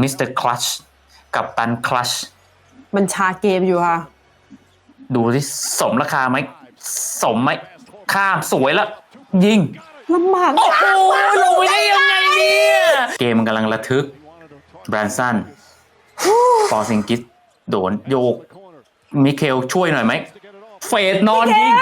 มิสเตอร์คลัชกับตันคลัชมันชาเกมอยู่ค่ะ ดูที่สมราคาไหม สมไหม ข้ามสวยแล้ว ยิงลำบากโอ้โหลงไปได้ยังไงเนี่ย เกมมันกำลังระทึก แบรนสันฟอร์ซิงกิสโดนโยก มิเคลช่วยหน่อยไหม เฟดนอนยิง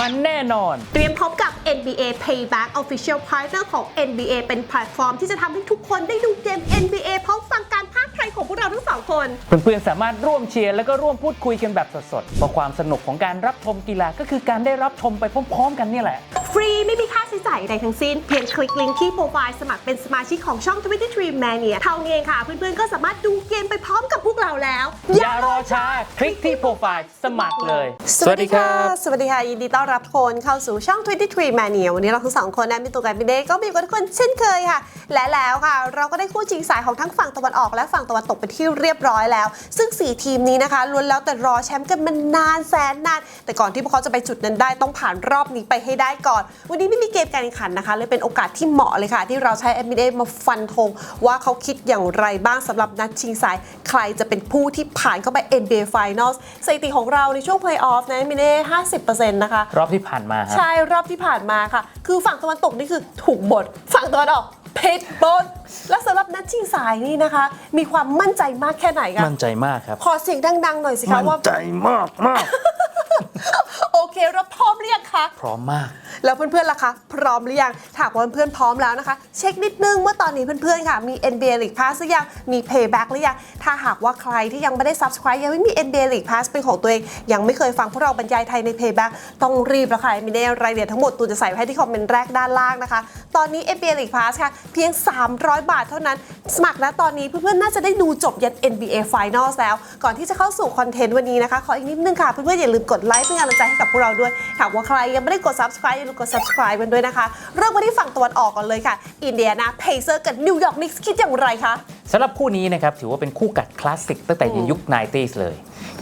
มันแน่นอน เตรียมพบกับ NBA Payback Official Partner ของ NBA เป็นแพลตฟอร์มที่จะทำให้ทุกคนได้ดูเกม NBA พร้อมฟังการพากย์ไทยของพวกเราทั้งสองคน เพื่อนๆสามารถร่วมเชียร์แล้วก็ร่วมพูดคุยกันแบบสดๆเพราะความสนุกของการรับชมกีฬาก็คือการได้รับชมไปพร้อมๆ กันเนี่ยแหละ ฟรีไม่มีค่าใช้จ่ายใดทั้งสิ้น เพียงคลิกลิงก์ที่โปรไฟล์สมัครเป็นสมาชิกของช่อง 23 Mania เท่านี้เองค่ะ เพื่อนๆ ก็สามารถดูเกมไปพร้อมกับพวกเราแล้ว อย่ารอช้า คลิกที่โปรไฟล์สมัครเลย สวัสดีค่ะสวัสดีค่ะยินดีต้อนรับทุกคนเข้าสู่ช่อง 23 Mania วันนี้เราทั้งสองคนนะมีตัวกันพี่เดย์ก็มีกับทุกคนเช่นเคยค่ะ และแล้วค่ะ เราก็ได้คู่ชิงสายของทั้งฝั่งตะวันออกและฝั่งตะวันตกเป็นที่เรียบร้อยแล้ว ซึ่ง 4 ทีมนี้นะคะล้วนแล้วแต่รอแชมป์กันมานานแสนนาน แต่ก่อนที่พวกเขาจะไปจุดนั้นได้ต้องผ่านรอบนี้ไปให้ได้ก่อนวันนี้ไม่มีเกมการแข่งขันนะคะ เลยเป็นโอกาสที่เหมาะเลยค่ะ ที่เราใช้ m b a มาฟันธงว่าเขาคิดอย่างไรบ้างสำหรับนัดชิงสาย ใครจะเป็นผู้ที่ผ่านเข้าไป NBA Finals สถิติของเราในช่วง Playoff นะมิเน่50%นะคะ รอบที่ผ่านมาฮะใช่รอบที่ผ่านมาค่ะ คือฝั่งตะวันตกนี่คือถูกบทฝั่งตะวันออกเพชรบดและสำหรับนัดชิงสายนี่นะคะ มีความมั่นใจมากแค่ไหนคะมั่นใจมากครับ ขอเสียงดังๆหน่อยสิคะว่ามากมากโอเคเราพ ร้อมหรือยังคะ พร้อมมาก แล้วเพื่อนๆล่ะคะพร้อมหรือยังถ้าหากว่าเพื่อนๆพร้อมแล้วนะคะ เช็คนิดนึงว่าตอนนี้เพื่อนๆค่ะ มี NBA League Pass หรือยังมี Payback หรือยังถ้าหากว่าใครที่ยังไม่ได้ Subscribe ยังไม่มี NBA League Pass เป็นของตัวเอง ยังไม่เคยฟังพวกเราบรรยายไทยใน Payback ต้องรีบแล้วค่ะมีในรายละเอียดทั้งหมดตูนจะใส่ไว้ให้ที่คอมเมนต์แรกด้านล่างนะคะ ตอนนี้ NBA League Pass ค่ะเพียง 300 บาทเท่านั้น สมัครนะตอนนี้เพื่อนๆน่าจะได้ดูจบยัน NBA Finals แล้ว ก่อนที่จะเข้าสู่คอนเทนต์วันนี้นะคะขออีกนิดนึงค่ะเพื่อนๆอย่าลืมกดไลค์เป็นกำลังใจให้กับพวกเราด้วยหากว่าใครยังไม่ได้กด subscribe อย่าลืมกด subscribe กันด้วยนะคะ เริ่มมาที่ฝั่งตะวันออกก่อนเลยค่ะ อินเดียนาเพเซอร์กับนิวยอร์กนิกส์คิดอย่างไรคะสำหรับคู่นี้นะครับถือว่าเป็นคู่กัดคลาสสิกตั้งแต่ยุค 90s เลย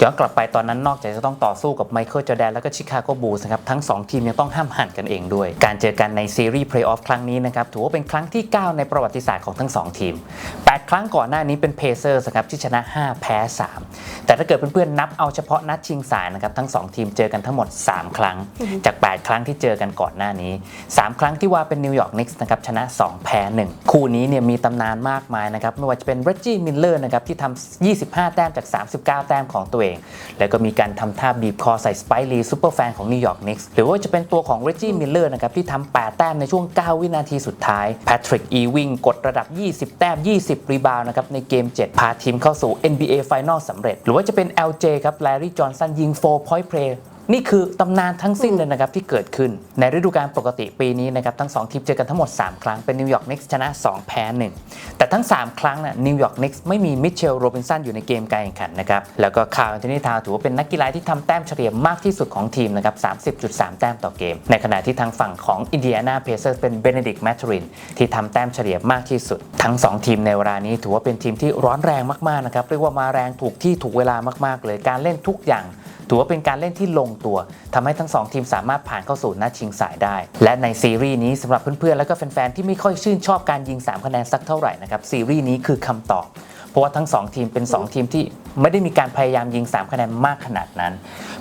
ย้อนกลับไปตอนนั้นนอกจากจะต้องต่อสู้กับไมเคิลจอแดนแล้วก็ชิคาโกบูลส์นะครับทั้ง 2 ทีมยังต้องห้ามหันกันเองด้วย การเจอกันในซีรีส์เพลย์ออฟครั้งนี้นะครับถือว่าเป็นครั้งที่ 9 ในประวัติศาสตร์ของทั้ง 2 ทีม 8 ครั้งก่อนหน้านี้เป็นเพเซอร์สครับที่ชนะ 5 แพ้ 3 แต่ถ้าเกิดเพื่อนๆนับเอาเฉพาะนัดชิงสายนะครับทั้ง 2 ทีมเจอกันทั้งหมด 3 ครั้ง จาก 8 ครั้งที่เจอกันก่อนหน้านี้ 3 ครั้งที่ว่าเป็นนิวยอร์กนิกส์นะครับชนะ 2 แพ้ 1 คู่นี้เนี่ยมีตำนานมากมายนะครับไม่ว่าจะเป็นเรจจี้มิลเลอร์นะครับที่ทำ25 แต้มจาก 39 แต้มของตัวเอง แล้วก็มีการทำท่าบีบคอใส่สไปรีซูเปอร์แฟนของนิวยอร์กนิกส์หรือว่าจะเป็นตัวของเรจจี้มิลเลอร์นะครับที่ทำ8แต้มในช่วง 9 วินาทีสุดท้ายแพทริกอีวิงกดระดับ 20 แต้ม 20 รีบาวนะครับในเกม 7 พาทีมเข้าสู่ NBA Final สำเร็จ หรือว่าจะเป็น LJ ครับแลรี่จอห์นสันยิง4 point play นี่คือตำนานทั้งสิ้นเลยนะครับที่เกิดขึ้น ในฤดูกาลปกติปีนี้นะครับทั้ง 2 ทีมเจอกันทั้งหมด 3 ครั้งเป็นนิวยอร์กนิกส์ชนะ 2 แพ้ 1 แต่ทั้ง 3 ครั้งน่ะนิวยอร์กนิกส์ไม่มีมิเชลโรบินสันอยู่ในเกมการแข่งขันนะครับแล้วก็คาร์ลอนทนีทาวถือว่าเป็นนักกีฬาที่ทำแต้มเฉลี่ยมากที่สุดของทีมนะครับ30.3 แต้มต่อเกม ในขณะที่ทางฝั่งของอินเดียนาเพเซอร์เป็นเบเนดิกแมทรินที่ทำแต้มเฉลี่ยมากที่สุด ทั้ง 2 ทีมในเวลานี้ถือว่าเป็นทีมที่ร้อนแรงมากๆนะครับเรียกว่ามาแรงถูกที่ถูกเวลามากๆ เลยการเล่นทุกอย่าง ถือว่าเป็นการเล่นที่ลงตัวทำให้ทั้งสองทีมสามารถผ่านเข้าสู่นัดชิงสายได้ และในซีรีส์นี้สำหรับเพื่อนๆ และก็แฟนๆ ที่ไม่ค่อยชื่นชอบการยิง 3 คะแนนสักเท่าไหร่นะครับซีรีส์นี้คือคำตอบเพราะว่าทั้ง 2 ทีมเป็น 2 ทีมที่ไม่ได้มีการพยายามยิง 3 คะแนนมากขนาดนั้น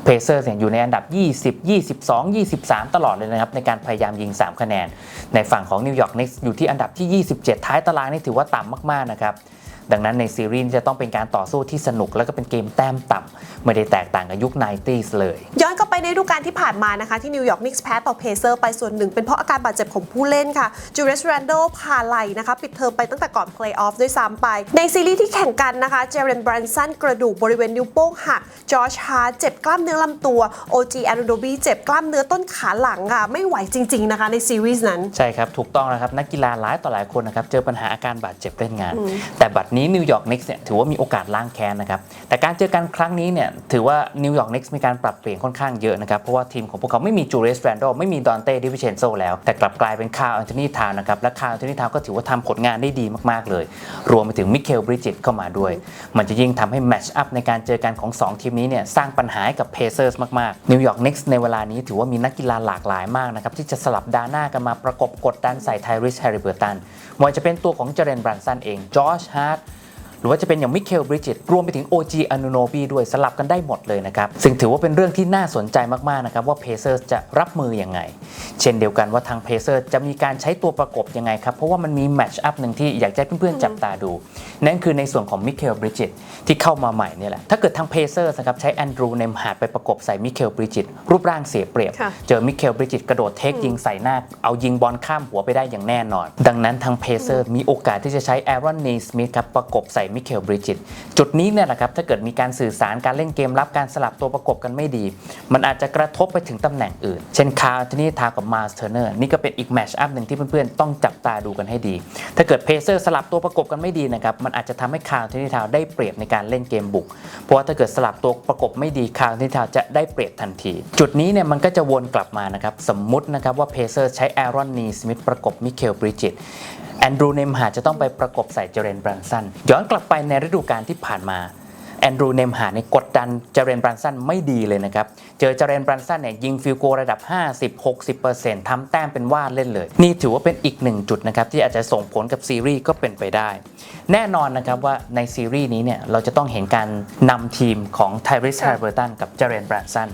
เพเซอร์อยู่ในอันดับ 20 22 23 ตลอดเลยนะครับ ในการพยายามยิง 3 คะแนน ในฝั่งของนิวยอร์กนิกส์อยู่ที่อันดับที่ 27 ท้ายตารางนี่ถือว่าต่ำมาก ๆ นะครับ ดังนั้นในซีรีส์จะต้องเป็นการต่อสู้ที่สนุกแล้วก็เป็นเกมแต้มต่ำไม่ได้แตกต่างกับยุค 90s เลย ย้อนกลับไปในฤดูกาลที่ผ่านมานะคะที่นิวยอร์กนิกส์แพ้ต่อเพเซอร์ไปส่วนหนึ่งเป็นเพราะอาการบาดเจ็บของผู้เล่นค่ะจูเรสแรนโดพาไหลนะคะปิดเทอมไปตั้งแต่ก่อนเพลย์ออฟด้วยซ้ำไป ในซีรีส์ที่แข่งกันนะคะเจเรนบรันสันกระดูกบริเวณนิ้วโป้งหักจอร์จฮาร์เจ็บกล้ามเนื้อลำตัวโอจีแอนโดบีเจ็บกล้ามเนื้อต้นขาหลังค่ะไม่ไหวจริง ๆนะคะในซีรีส์นั้นใช่ครับถูกต้องนะครับนักกีฬาหลายต่อหลายคนนะครับเจอปัญหาอาการบาดเจ็บเล่นงาน แต่บัดนี้นิวยอร์กนิกส์เนี่ยถือว่ามีโอกาสล้างแค้นนะครับ แต่การเจอกันครั้งนี้เนี่ยถือว่านิวยอร์กนิกส์มีการปรับเปลี่ยนค่อนข้างเยอะนะครับ เพราะว่าทีมของพวกเขาไม่มีจูเลียสแรนดอลไม่มีดอนเต้ดิวิเชนโซแล้วแต่กลับกลายเป็นคาร์อันโทนีทาวนะครับและคาร์อันโทนีทาวก็ถือว่าทำผลงานได้ดีมากๆเลย รวมไปถึงมิเคลบริจิตเข้ามาด้วย มันจะยิ่งทำให้แมช์อัพในการเจอกันของ 2 ทีมนี้เนี่ยสร้างปัญหาให้กับเพเซอร์สมากๆนิวยอร์กนิกส์ในเวลานี้ถือว่ามีนักกีฬาหลากหลายมากนะครับที่จะสลับดาหน้ากันมาประกบกดดันใส่ไทริสแฮร์ริเบอร์ตัน ว่าจะเป็นตัวของเจเรนบรันสันเองจอชฮาร์ด รือว่าจะเป็นอย่างมิเคลบริจิตรวมไปถึง OG อ n น n โนบีด้วยสลับกันได้หมดเลยนะครับ ซึ่งถือว่าเป็นเรื่องที่น่าสนใจมาก ๆ นะครับ ว่าเพเซอร์จะรับมืออยังไง เช่นเดียวกันว่าทางเพเซอร์จะมีการใช้ตัวประกบยังไงครับ เพราะว่ามันมีแมตช์อัพหนึ่งที่อยากจะให้เพื่อน ๆ จับตาดู นั่นคือในส่วนของมิเคลบริจิตที่เข้ามาใหม่เนี่ยแหละถ้าเกิดทางเพเซอร์นะครับใช้แอนดรูเนมฮาร์ดไปประกบใส่มิเคลบริจิตรูปร่างเสียเปรียบค่ะเจอมิเคลบริจิตกระโดดเทคยิงใส่หน้าเอายิงบอลข้ามหัวไปได้อย่างแน่นอน ดังนั้นทางเพเซอร์มีโอกาสที่จะใช้แอรอนนีสมิธครับประกบใส่มิเคลบริจิต จุดนี้เนี่ยแหละครับถ้าเกิดมีการสื่อสารการเล่นเกมรับการสลับตัวประกบกันไม่ดี มันอาจจะกระทบไปถึงตำแหน่งอื่น เช่นคาร์ทนี่ทากับมาสเทอร์เนอร์นี่ก็เป็นอีกแมชอัพหนึ่งที่เพื่อนๆ ต้องจับตาดูกันให้ดี ถ้าเกิดเพเซอร์สลับตัวประกบกันไม่ดีนะครับมันอาจจะทำให้คาร์ทนี่ทาวได้เปรียบในการเล่นเกมบุก เพราะว่าถ้าเกิดสลับตัวประกบไม่ดีคาร์ทนี่ทาวจะได้เปรียบทันที จุดนี้เนี่ยมันก็จะวนกลับมานะครับสมมุตินะครับว่าเพเซอร์ใช้แอรอนนีสมิธประกบมิเคลบริจิต แอนดรูเนมหาจะต้องไปประกบใส่เจเรนบรันสันย้อนกลับไปในฤดูกาลที่ผ่านมาแอนดรูเนมหาในกดดันเจเรนบรันสันไม่ดีเลยนะครับ เจอเจเรนบรันสันเนี่ยยิงฟิลโกระดับ 50-60%ทำแต้มเป็นว่าเล่นเลย นี่ถือว่าเป็นอีกหนึ่งจุดนะครับ ที่อาจจะส่งผลกับซีรีส์ก็เป็นไปได้ แน่นอนนะครับว่าในซีรีส์นี้เนี่ยเราจะต้องเห็นการนำทีมของไทริสค่ะแฮเบอร์ตันกับเจเรนบรันสัน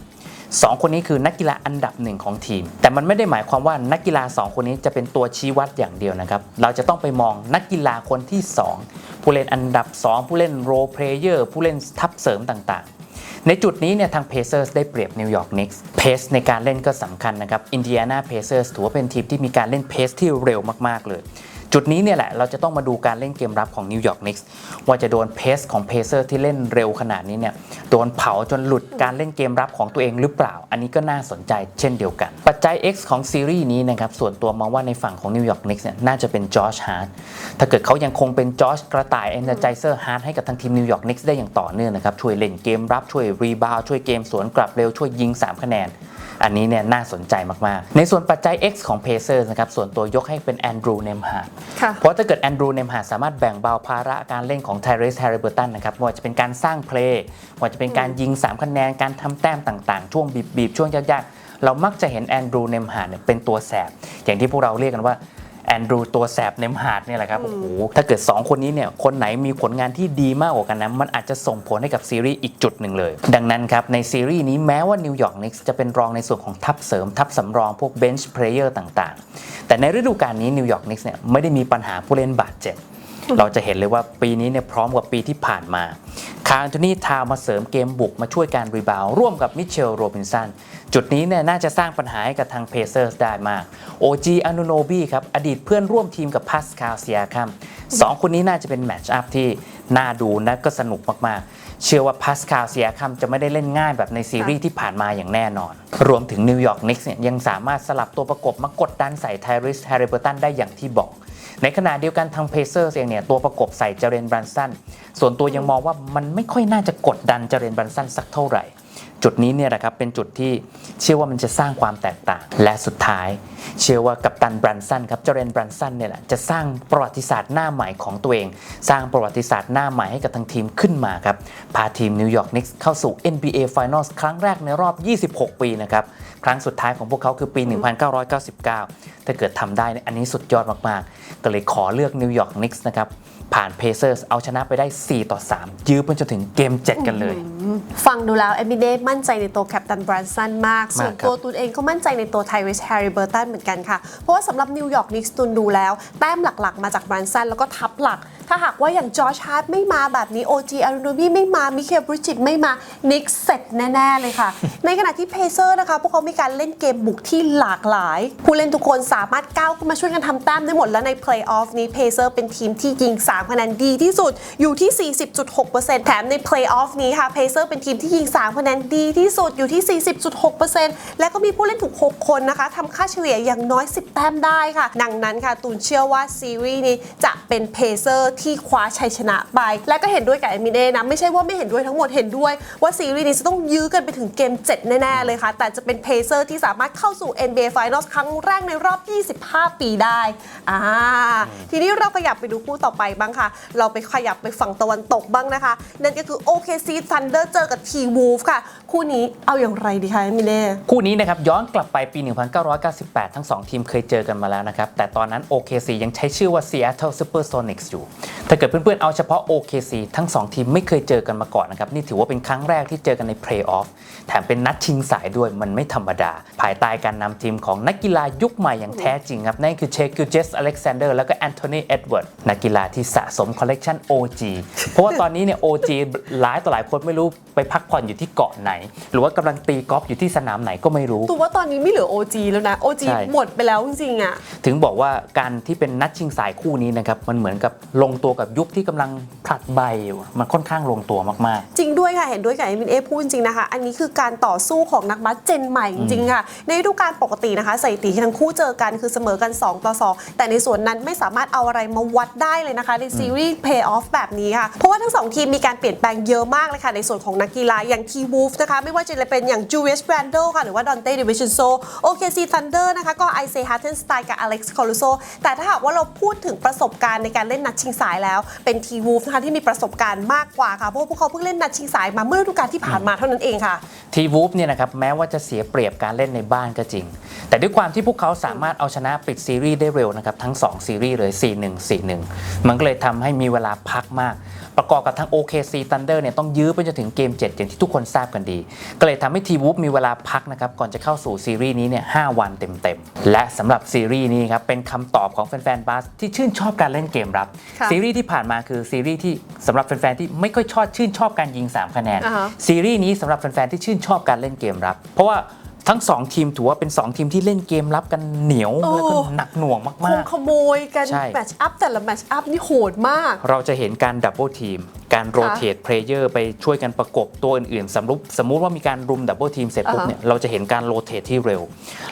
สองคนนี้คือนักกีฬาอันดับหนึ่งของทีม แต่มันไม่ได้หมายความว่านักกีฬา 2 คนนี้จะเป็นตัวชี้วัดอย่างเดียวนะครับ เราจะต้องไปมองนักกีฬาคนที่ 2 ผู้เล่นอันดับ 2 ผู้เล่นโรเพลเยอร์ผู้เล่นทับเสริมต่างๆ ในจุดนี้เนี่ยทาง Pacers ได้เปรียบนิวยอร์กนิกส์เพสในการเล่นก็สำคัญนะครับอินเดียนาเพเซอร์สถือว่าเป็นทีมที่มีการเล่นเพสที่เร็วมากๆเลย จุดนี้เนี่ยแหละเราจะต้องมาดูการเล่นเกมรับของนิวยอร์กนิกส์ว่าจะโดนเพสของเพเซอร์ที่เล่นเร็วขนาดนี้เนี่ยโดนเผาจนหลุดการเล่นเกมรับของตัวเองหรือเปล่า อันนี้ก็น่าสนใจเช่นเดียวกัน ปัจจัย X ของซีรีส์นี้นะครับส่วนตัวมองว่าในฝั่งของนิวยอร์กนิกส์เนี่ยน่าจะเป็นจอร์จฮาร์ดถ้าเกิดเขายังคงเป็นจอร์จกระต่ายเอนเตอร์ไจเซอร์ฮาร์ดให้กับทางทีมนิวยอร์กนิกส์ได้อย่างต่อเนื่องนะครับช่วยเล่นเกมรับช่วยรีบาวช่วยเกมสวนกลับเร็วช่วยยิงสามคะแนน อันนี้เนี่ยน่าสนใจมากๆ ในส่วนปัจจัย X ของ Pacers นะครับส่วนตัวยกให้เป็นแอนดรูเนมฮาร์ดค่ะเพราะถ้าเกิดแอนดรูเนมฮาร์ดสามารถแบ่งเบาภาระการเล่นของไทเรสแฮร์ริเบอร์ตันนะครับไม่ว่าจะเป็นการสร้างเพลย์ไม่ว่าจะเป็นการยิง 3 คะแนนการทำแต้มต่างๆ ช่วงบีบๆช่วงยากๆเรามักจะเห็นแอนดรูเนมฮาร์ดเนี่ยเป็นตัวแสบอย่างที่พวกเราเรียกกันว่า แอนดรูตัวแสบเนมฮาร์ดเนี่ยแหละครับโอ้โหถ้าเกิด 2 คนนี้เนี่ยคนไหนมีผลงานที่ดีมากกว่ากันนะมันอาจจะส่งผลให้กับซีรีส์อีกจุดหนึ่งเลย ดังนั้นครับในซีรีส์นี้แม้ว่านิวยอร์กนิกส์จะเป็นรองในส่วนของทัพเสริมทัพสำรองพวกเบนช์เพลเยอร์ต่างๆ แต่ในฤดูกาลนี้นิวยอร์กนิกส์เนี่ยไม่ได้มีปัญหาผู้เล่นบาดเจ็บเราจะเห็นเลยว่าปีนี้เนี่ยพร้อมกว่าปีที่ผ่านมาคาร์อันโทนีทาวน์มาเสริมเกมบุกมาช่วยการรีบาวด์ร่วมกับมิเชลโรบินสัน จุดนี้เนี่ยน่าจะสร้างปัญหาให้กับทางเพเซอร์ได้มาก OG อ n น n โนบีครับ อดีตเพื่อนร่วมทีมกับพาสคาลเซียคัมสองคนนี้น่าจะเป็นแมตช์อัพที่น่าดูและก็สนุกมากๆ เชื่อว่าพาสคาลเซียคัมจะไม่ได้เล่นง่ายแบบในซีรีส์ที่ผ่านมาอย่างแน่นอน รวมถึงนิวยอร์กนิกส์เนี่ยยังสามารถสลับตัวประกบมากดดันใส่ไทริสแฮร์ริเบอร์ตันได้อย่างที่บอกในขณะเดียวกันทางเพเซอร์เองเนี่ยตัวประกบใส่เจเรนบรันสันส่วนตัวยังมองว่ามันไม่ค่อยน่าจะกดดันเจเรนบรันสันสักเท่าไหร่ จุดนี้เนี่ยนะครับเป็นจุดที่เชื่อว่ามันจะสร้างความแตกต่าง และสุดท้าย เชื่อว่ากัปตันบรันสันครับเจเรนบรันสันเนี่ยแหละจะสร้างประวัติศาสตร์หน้าใหม่ของตัวเอง สร้างประวัติศาสตร์หน้าใหม่ให้กับทางทีมขึ้นมาครับพาทีมนิวยอร์กนิกส์เข้าสู่ NBA Finals ครั้งแรกในรอบ 26 ปีนะครับครั้งสุดท้ายของพวกเขาคือปี 1999 ถ้าเกิดทำได้เนี่ยอันนี้สุดยอดมากๆ ก็เลยขอเลือกนิวยอร์กนิกส์นะครับ ผ่านเพเซอร์เอาชนะไปได้ 4 ต่อ 3 ยื้อไปจนถึงเกม 7 กันเลย ฟังดูแล้วเอมิเดมั่นใจในตัวแคปตันบรันสันมาก ส่วนครับตัวตูนเองก็มั่นใจในตัวไทริสแฮร์ริเบอร์ตันเหมือนกันค่ะ เพราะว่าสำหรับนิวยอร์กนิกส์ตูนดูแล้ว แต้มหลักๆ มาจากบรันสันแล้วก็ทับหลัก ถ้าหากว่าอย่างจอร์จฮาร์ดไม่มาแบบนี้โอจีอารุโนบีไม่มามิเคลบริจิตไม่มานิกเสร็จแน่ ๆ เลยค่ะ ในขณะที่เพเซอร์นะคะ พวกเขามีการเล่นเกมบุกที่หลากหลาย ผู้เล่นทุกคนสามารถก้าวขึ้นมาช่วยกันทำแต้มได้หมด และในเพลย์ออฟนี้เพเซอร์เป็นทีมที่ยิง3คะแนนดีที่สุดอยู่ที่ 40.6%แถมในเพลย์ออฟนี้ค่ะเพเซอร์เป็นทีมที่ยิง3คะแนนดีที่สุดอยู่ที่ 40.6%และก็มีผู้เล่นถูก 6 คนนะคะทำค่าเฉลี่ยอย่างน้อย 10 แต้มได้ค่ะ ดังนั้นค่ะตูนเชื่อว่าซีรีส์นี้จะเป็นเพเซอร์ที่คว้าชัยชนะไป และก็เห็นด้วยกับเอมิเน่นะ ไม่ใช่ว่าไม่เห็นด้วยทั้งหมดเห็นด้วย ว่าซีรีส์นี้จะต้องยื้อกันไปถึงเกม 7 แน่ๆเลยค่ะ แต่จะเป็นเพเซอร์ที่สามารถเข้าสู่ NBA Finals ครั้งแรกในรอบ 25 ปีได้อ่าทีนี้เราขยับไปดูคู่ต่อไปบ้างค่ะ เราไปขยับไปฝั่งตะวันตกบ้างนะคะ นั่นก็คือ OKC Thunder เจอกับ T-Wolves ค่ะคู่นี้เอาอย่างไรดีคะมิเน่คู่นี้นะครับย้อนกลับไปปี 1998 ทั้ง 2 ทีมเคยเจอกันมาแล้วนะครับ แต่ตอนนั้น OKC ยังใช้ชื่อว่า Seattle Supersonics อยู่ ถ้าเกิดเพื่อนๆเอาเฉพาะ OKC ทั้ง 2 ทีมไม่เคยเจอกันมาก่อนนะครับ นี่ถือว่าเป็นครั้งแรกที่เจอกันใน Playoff แถมเป็นนัดชิงสายด้วยมันไม่ธรรมดา ภายใต้การนำทีมของนักกีฬายุคใหม่อย่างแท้จริงครับนั่นคือเชคิวเจสอเล็กซานเดอร์แล้วก็แอนโทนีเอ็ดเวิร์ดนักกีฬาที่สะสมคอลเลกชัน OG เพราะว่าตอนนี้เนี่ย OG หลายต่อหลายคนไม่รู้ไปพักผ่อนอยู่ที่เกาะไหนหรือว่ากำลังตีกอล์ฟอยู่ที่สนามไหนก็ไม่รู้ตัวว่าตอนนี้ไม่เหลือ OG แล้วนะ OG ใช่หมดไปแล้วจริงๆอะถึงบอกว่าการที่เป็นนัดชิงสายคู่นี้นะครับมันเหมือนกับลงตัวกับยุคที่กำลังผลัดใบอยู่มันค่อนข้างลงตัวมากจริงด้วยค่ะเห็นด้วยกับเอมินเอพูดจริงนะคะ อันนี้คือการต่อสู้ของนักบาสเจนใหม่จริงๆค่ะ ในฤดูกาลปกตินะคะสถิติที่ทั้งคู่เจอกันคือเสมอกัน 2 ต่อ 2 แต่ในส่วนนั้นไม่สามารถเอาอะไรมาวัดได้เลยนะคะในซีรีส์เพย์ออฟแบบนี้ค่ะเพราะว่าทั้งสองทีมมีการเปลี่ยนแปลงเยอะมากเลยค่ะในส่วนของนักกีฬาอย่างทีวูฟนะคะไม่ว่าจะเป็นอย่างจูเวสแบรนโดค่ะ หรือว่าดอนเต้ดิวิชันโซโอเคซีทันเดอร์นะคะ ก็ไอเซฮาร์เทนสไตล์กับอเล็กซ์คอลูโซแต่ถ้าหากว่าเราพูดถึงประสบการณ์ในการเล่นนัดชิงสายแล้ว เป็นทีวูฟนะคะที่มีประสบการณ์มากกว่าค่ะ เพราะว่าพวกเขาเพิ่งเล่นนัดชิงสายมาเมื่อฤดูกาลที่ผ่านมาเท่านั้นเองค่ะๆทีวูฟเนี่ยนะครับแม้ว่าจะเสียเปรียบการเล่นในบ้านก็จริง แต่ด้วยความที่พวกเขาสามารถเอาชนะปิดซีรีส์ได้เร็วนะครับทั้ง 2 ซีรีส์เลย 4-1 4-1 มันก็เลยทำให้มีเวลาพักมาก ประกอบกับทั้ง OKC Thunder เนี่ยต้องยื้อไปจนถึงเกม 7 อย่างที่ทุกคนทราบกันดี ก็เลยทำให้ทีวูฟมีเวลาพักนะครับก่อนจะเข้าสู่ซีรีส์นี้เนี่ย5วันเต็มๆ และสำหรับซีรีส์นี้ครับเป็นคำตอบของแฟนๆบาสที่ชื่นชอบการเล่นเกมรับค่ะซีรีส์ที่ผ่านมาคือซีรีส์ที่สำหรับแฟนๆที่ไม่ค่อยชอบชื่นชอบการยิง 3 คะแนนอ่าฮะซีรีส์นี้สำหรับแฟนๆที่ชื่นชอบการเล่นเกมรับ เพราะว่า ทั้ง 2 ทีมถือว่าเป็น 2 ทีมที่เล่นเกมรับกันเหนียวโอ้ แล้วก็หนักหน่วงคมางกขโมยกันใช่ แมตช์อัพแต่ละแมตช์อัพนี่โหดมาก ๆ เราจะเห็นการดับเบิลทีมการโรเตทเพลเยอร์ไปช่วยกันประกบตัวอื่นๆ สมมติสมมุติว่ามีการรุมดับเบิลทีมเสร็จปุ๊บอ่าฮะ เนี่ยเราจะเห็นการโรเตทที่เร็ว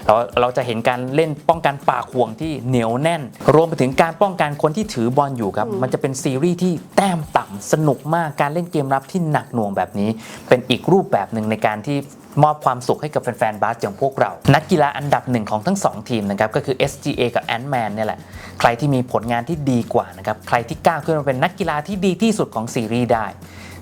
เราเราจะเห็นการเล่นป้องกันปากห่วงที่เหนียวแน่น รวมไปถึงการป้องกันคนที่ถือบอลอยู่ครับมันจะเป็นซีรีส์ที่แต้มต่ำสนุกมากการเล่นเกมรับที่หนักหน่วงแบบนี้ เป็นอีกรูปแบบหนึ่งในการที่ มอบความสุขให้กับแฟนๆบาสอย่างพวกเรา นักกีฬาอันดับหนึ่งของทั้งสองทีมนะครับก็คือ SGA กับ Ant-Man เนี่ยแหละ ใครที่มีผลงานที่ดีกว่านะครับใครที่ก้าวขึ้นมาเป็นนักกีฬาที่ดีที่สุดของซีรีส์ได้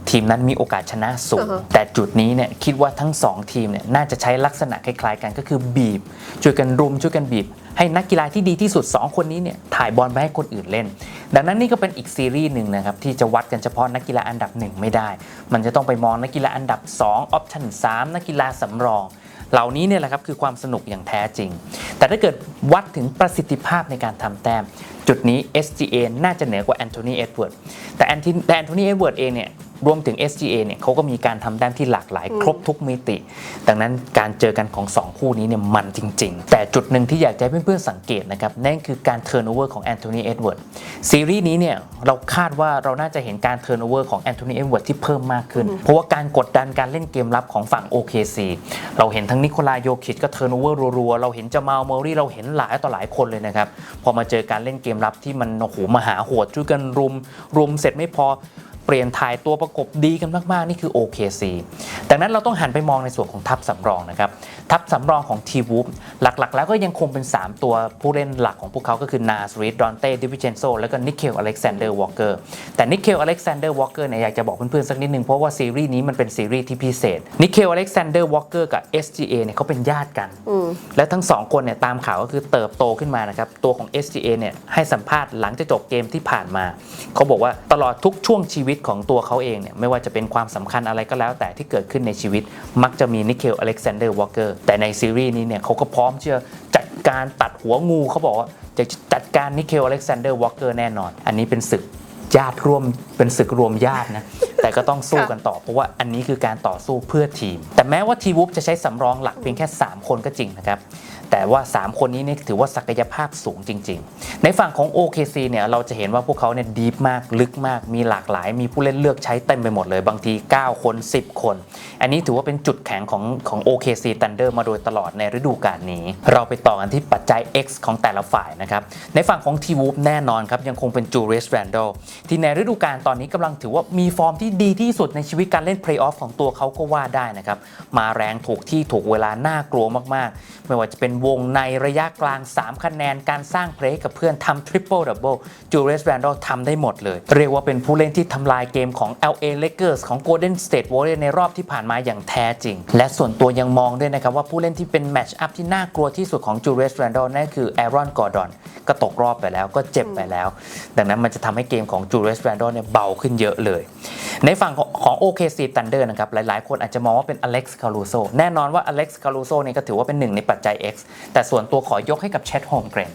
ทีมนั้นมีโอกาสชนะสูงอ่าฮะแต่จุดนี้เนี่ยคิดว่าทั้ง 2 ทีมเนี่ยน่าจะใช้ลักษณะคล้ายๆ กันก็คือบีบ ช่วยกันรุมช่วยกันบีบ ให้นักกีฬาที่ดีที่สุด 2 คนนี้เนี่ยถ่ายบอลไปให้คนอื่นเล่น ดังนั้นนี่ก็เป็นอีกซีรีส์หนึ่งนะครับที่จะวัดกันเฉพาะนักกีฬาอันดับหนึ่งไม่ได้ มันจะต้องไปมองนักกีฬาอันดับ 2 ออปชั่น 3 นักกีฬาสำรอง เหล่านี้เนี่ยแหละครับคือความสนุกอย่างแท้จริง แต่ถ้าเกิดวัดถึงประสิทธิภาพในการทำแต้ม จุดนี้ SGA น่าจะเหนือกว่าแอนโทนีเอ็ดเวิร์ดแต่แอนโทนีเอ็ดเวิร์ดเองเนี่ย รวมถึง SGA เนี่ยเขาก็มีการทำแต้มที่หลากหลายครบทุกมิติ ดังนั้นการเจอกันของ 2 คู่นี้เนี่ยมันจริง ๆ แต่จุดหนึ่งที่อยากจะให้เพื่อนๆสังเกตนะครับนั่นคือการเทิร์นโอเวอร์ของแอนโทนีเอ็ดเวิร์ดซีรีส์นี้เนี่ยเราคาดว่าเราน่าจะเห็นการเทิร์นโอเวอร์ของแอนโทนีเอ็ดเวิร์ดที่เพิ่มมากขึ้น เพราะว่าการกดดันการเล่นเกมรับของฝั่ง OKC เราเห็นทั้งนิโคลาโยคิดก็เทิร์นโอเวอร์รัวๆเราเห็นจามาลเมอรี่เราเห็นหลายต่อหลายคนเลยนะครับพอมาเจอการเล่นเกมรับที่มันโอ้โหมหาโหดช่วยกันรุมรุมเสร็จไม่พอ เปลี่ยนถ่ายตัวประกบดีกันมาก ๆ นี่คือ OKC ดังนั้นเราต้องหันไปมองในส่วนของทัพสำรองนะครับ ทัพสำรองของทีวูฟหลัก ๆ แล้วก็ยังคงเป็น 3 ตัวผู้เล่นหลักของพวกเขาก็คือนาสริดดอนเต้ดิวิเชนโซแล้วก็นิเคลอเล็กซานเดอร์วอลเกอร์แต่นิเคลอเล็กซานเดอร์วอลเกอร์เนี่ยอยากจะบอกเพื่อนๆสักนิดนึงเพราะว่าซีรีส์นี้มันเป็นซีรีส์ที่พิเศษนิเคลอเล็กซานเดอร์วอลเกอร์กับ SGA เนี่ยเขาเป็นญาติกัน และทั้งสองคนเนี่ยตามข่าวก็คือเติบโตขึ้นมานะครับตัวของ SGA เนี่ยให้สัมภาษณ์หลังจากจบเกมที่ผ่านมาเขาบอกว่าตลอดทุกช่วงชีวิตของตัวเขาเองเนี่ยไม่ว่าจะเป็นความสำคัญอะไรก็แล้ว แต่ที่เกิดขึ้นในชีวิต มักจะมีนิเคลอเล็กซานเดอร์วอลเกอร์แต่ในซีรีส์นี้เนี่ยเขาก็พร้อมที่จะจัดการตัดหัวงูเขาบอกว่าจะจัดการนิเคลอเล็กซานเดอร์วอลเกอร์แน่นอน อันนี้เป็นศึกญาติร่วมเป็นศึกรวมญาตินะ แต่ก็ต้องสู้กันต่อ เพราะว่าอันนี้คือการต่อสู้เพื่อทีม แต่แม้ว่าทีวูฟจะใช้สำรองหลักเพียงแค่ 3 คนก็จริงนะครับ แต่แต่ว่า 3 คนนี้เนี่ยถือว่าศักยภาพสูงจริง ๆ ในฝั่งของ OKC เนี่ยเราจะเห็นว่าพวกเขาเนี่ยดีฟมากลึกมาก มีหลากหลาย มีผู้เล่นเลือกใช้เต็มไปหมดเลย บางที 9 คน 10 คน อันนี้ถือว่าเป็นจุดแข็งของของ OKC Thunder มาโดยตลอดในฤดูกาลนี้ เราไปต่อกันที่ปัจจัย X ของแต่ละฝ่ายนะครับในฝั่งของ t w o o p แน่นอนครับยังคงเป็น Julius Randle ที่ในฤดูกาลตอนนี้กำลังถือว่ามีฟอร์มที่ดีที่สุดในชีวิตการเล่นเพลย์ออฟของตัวเขาก็ว่าได้นะครับมาแรงถูกที่ถูกเวลาน่ากลัวมากๆ ไม่ว่าจะเป็นวงในระยะกลาง 3 คะแนนการสร้างเพลย์กับเพื่อนทำทริปเปิลดับเบิลจูเลียสแรนดอลทำได้หมดเลย เรียกว่าเป็นผู้เล่นที่ทำลายเกมของ LA Lakers ของ Golden State Warriors ในรอบที่ผ่านมาอย่างแท้จริง และส่วนตัวยังมองด้วยนะครับว่าผู้เล่นที่เป็นแมตช์อัพที่น่ากลัวที่สุดของจูเลียสแรนดอลนั่นคือแอรอนกอร์ดอนก็ตกรอบไปแล้วก็เจ็บไปแล้ว ดังนั้นมันจะทำให้เกมของจูเลียสแรนดอลเนี่ยเบาขึ้นเยอะเลย ในฝั่งของของ OKC Thunder นะครับ หลายๆ คนอาจจะมองว่าเป็นอเล็กซ์คารูโซแน่นอนว่าอเล็กซ์คารูโซเนี่ยก็ถือว่าเป็นหนึ่งในปัจจัย X แต่ส่วนตัวขอยกให้กับเชดโฮมเกรน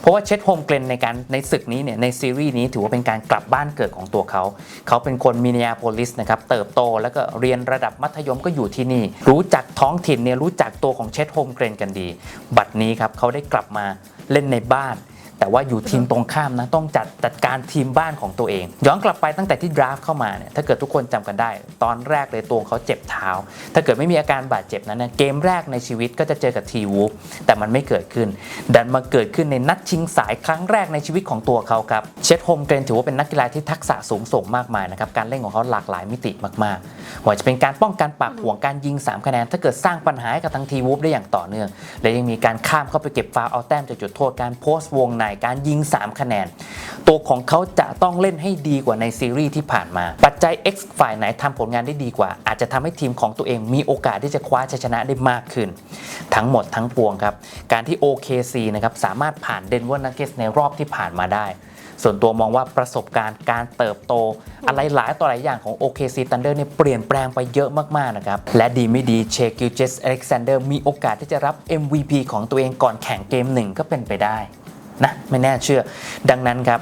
เพราะว่าเชดโฮมเกรนในการในศึกนี้เนี่ยในซีรีส์นี้ถือว่าเป็นการกลับบ้านเกิดของตัวเขา เขาเป็นคนมิน n าโพลิสนะครับเติบโตแล้วก็เรียนระดับมัธยมก็อยู่ที่นี่ รู้จักท้องถิ่นเนี่ยรู้จักตัวของเชดโฮมเกรนกันดี บัดนี้ครับเขาได้กลับมาเล่นในบ้าน แต่ว่าอยู่ทีมตรงข้ามนะต้องจัดจัดการทีมบ้านของตัวเอง ย้อนกลับไปตั้งแต่ที่ดราฟต์เข้ามาเนี่ยถ้าเกิดทุกคนจำกันได้ ตอนแรกเลยตัวเขาเจ็บเท้า ถ้าเกิดไม่มีอาการบาดเจ็บนั้นนะเกมแรกในชีวิตก็จะเจอกับทีวูฟแต่มันไม่เกิดขึ้น ดันมาเกิดขึ้นในนัดชิงสายครั้งแรกในชีวิตของตัวเขาครับเชดโฮมเกรนถือว่าเป็นนักกีฬาที่ทักษะสูงส่งมากมายนะครับการเล่นของเขาหลากหลายมิติมากๆว่าจะเป็นการป้องกันปากห่วงการยิง 3 คะแนน ถ้าเกิดสร้างปัญหาให้กับทางทีวูฟได้อย่างต่อเนื่อง และยังมีการข้ามเข้าไปเก็บฟาวเอาแต้มจากจุดโทษการโพสต์วงในการยิง 3 คะแนน ตัวของเขาจะต้องเล่นให้ดีกว่าในซีรีส์ที่ผ่านมา ปัจจัย X ฝ่ายไหนทำผลงานได้ดีกว่า อาจจะทำให้ทีมของตัวเองมีโอกาสที่จะคว้าชัยชนะได้มากขึ้น ทั้งหมดทั้งปวงครับ การที่ OKC นะครับสามารถผ่านเดนเวอร์นักเกสในรอบที่ผ่านมาได้ส่วนตัวมองว่าประสบการณ์การเติบโต อะไรหลายต่อหลายอย่างของ OKC Thunder เนี่ยเปลี่ยนแปลงไปเยอะมาก ๆ นะครับ และดีไม่ดีเชกิลเจสอเล็กซานเดอร์มีโอกาสที่จะรับ MVP ของตัวเองก่อนแข่งเกมหนึ่งก็เป็นไปได้ นะไม่แน่เชื่อ ดังนั้นครับ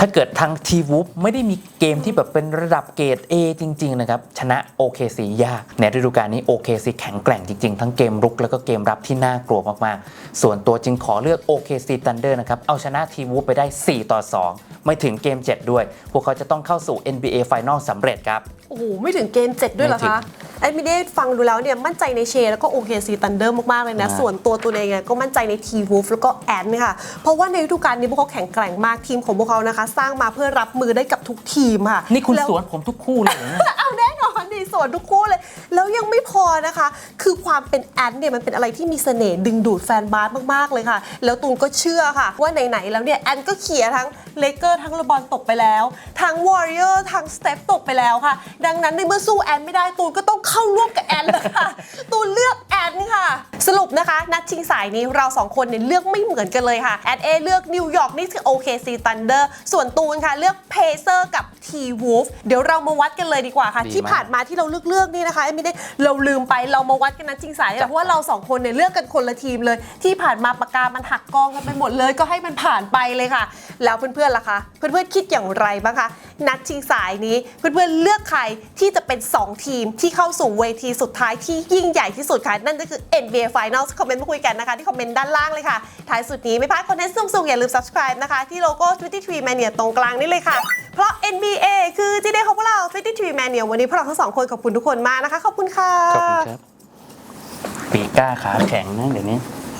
ถ้าเกิดทางทีวูฟไม่ได้มีเกมที่แบบเป็นระดับเกรด A จริง ๆ นะครับ ชนะ OKC ยาก ในฤดูกาลนี้ OKC แข็งแกร่งจริง ๆ ทั้งเกมรุกแล้วก็เกมรับที่น่ากลัวมาก ๆ ส่วนตัวจึงขอเลือก OKC Thunder นะครับ เอาชนะทีวูฟไปได้ 4 ต่อ 2 ไม่ถึงเกม 7 ด้วย พวกเขาจะต้องเข้าสู่ NBA Final สำเร็จครับโอ้โห ไม่ถึงเกม7ด้วยเหรอไม่ถึคะงแอดมินได้ฟังดูแล้วเนี่ยมั่นใจในเช แล้วก็โอเคซีตันเดอร์มาก ๆ เลยนะอ่าส่วนตัวตัวเองเนี่ยก็มั่นใจในทีวูฟแล้วก็แอนค่ะ เพราะว่าในฤดูกาลนี้พวกเขาแข็งแกร่งมากทีมของพวกเขานะคะ สร้างมาเพื่อรับมือได้กับทุกทีมค่ะ นี่คุณแล้วสวนผมทุกคู่เลย เหรอเนี่ยเอาแน่นอนดีส่วนทุกคู่เลย แล้วยังไม่พอนะคะ คือความเป็นแอนเนี่ยมันเป็นอะไรที่มีเสน่ห์ดึงดูดแฟนบาสมากๆเลยค่ะ แล้วตูนก็เชื่อค่ะ ว่าไหนๆแล้วเนี่ยแอนก็เขี่ยทั้งเลเกอร์ทั้งลบอนตกไปแล้ว ทั้งวอริเออร์ทั้งสเตปตกไปแล้วค่ะ ดังนั้นในเมื่อสู้แอนไม่ได้ตูนก็ต้องเข้าร่วมกับแอนเลยค่ะ ตูนเลือกแอนค่ะ สรุปนะคะ นัดชิงสายนี้เราสองคนเนี่ยเลือกไม่เหมือนกันเลยค่ะแอนเอเลือกนิวยอร์กนี่คือ OKC Thunder ส่วนตูนค่ะเลือกเพเซอร์กับ T Wolf เดี๋ยวเรามาวัดกันเลยดีกว่าค่ะ ที่ผ่านมาที่เราเลือกเลือกๆนี่นะคะไม่ได้เราลืมไปเรามาวัดกันนัดชิงสายเพราะว่าเราสองคนเนี่ยเลือกกันคนละทีมเลย ที่ผ่านมาปากกามันหักกองกันไปหมดเลย ก็ให้มันผ่านไปเลยค่ะ แล้วเพื่อนๆล่ะคะ เพื่อนๆคิดอย่างไรบ้างคะนัดชิงสายนี้เพื่อนๆเลือกใครที่จะเป็น 2 ทีมที่เข้าสู่เวทีสุดท้ายที่ยิ่งใหญ่ที่สุดค่ะนั่นก็คือ NBA Finals คอมเมนต์มาคุยกันนะคะที่คอมเมนต์ด้านล่างเลยค่ะท้ายสุดนี้ไม่พลาดคอนเทนต์สูงๆอย่าลืม subscribe นะคะที่โลโก้23 Mania ตรงกลางนี่เลยค่ะ เพราะ NBA คือที่ได้ของพวกเรา23 Mania วันนี้พวกเราทั้งสองคนขอบคุณทุกคนมากนะคะ ขอบคุณค่ะ ขอบคุณครับ ปีก้าขาแข็งนะเดี๋ยวนี้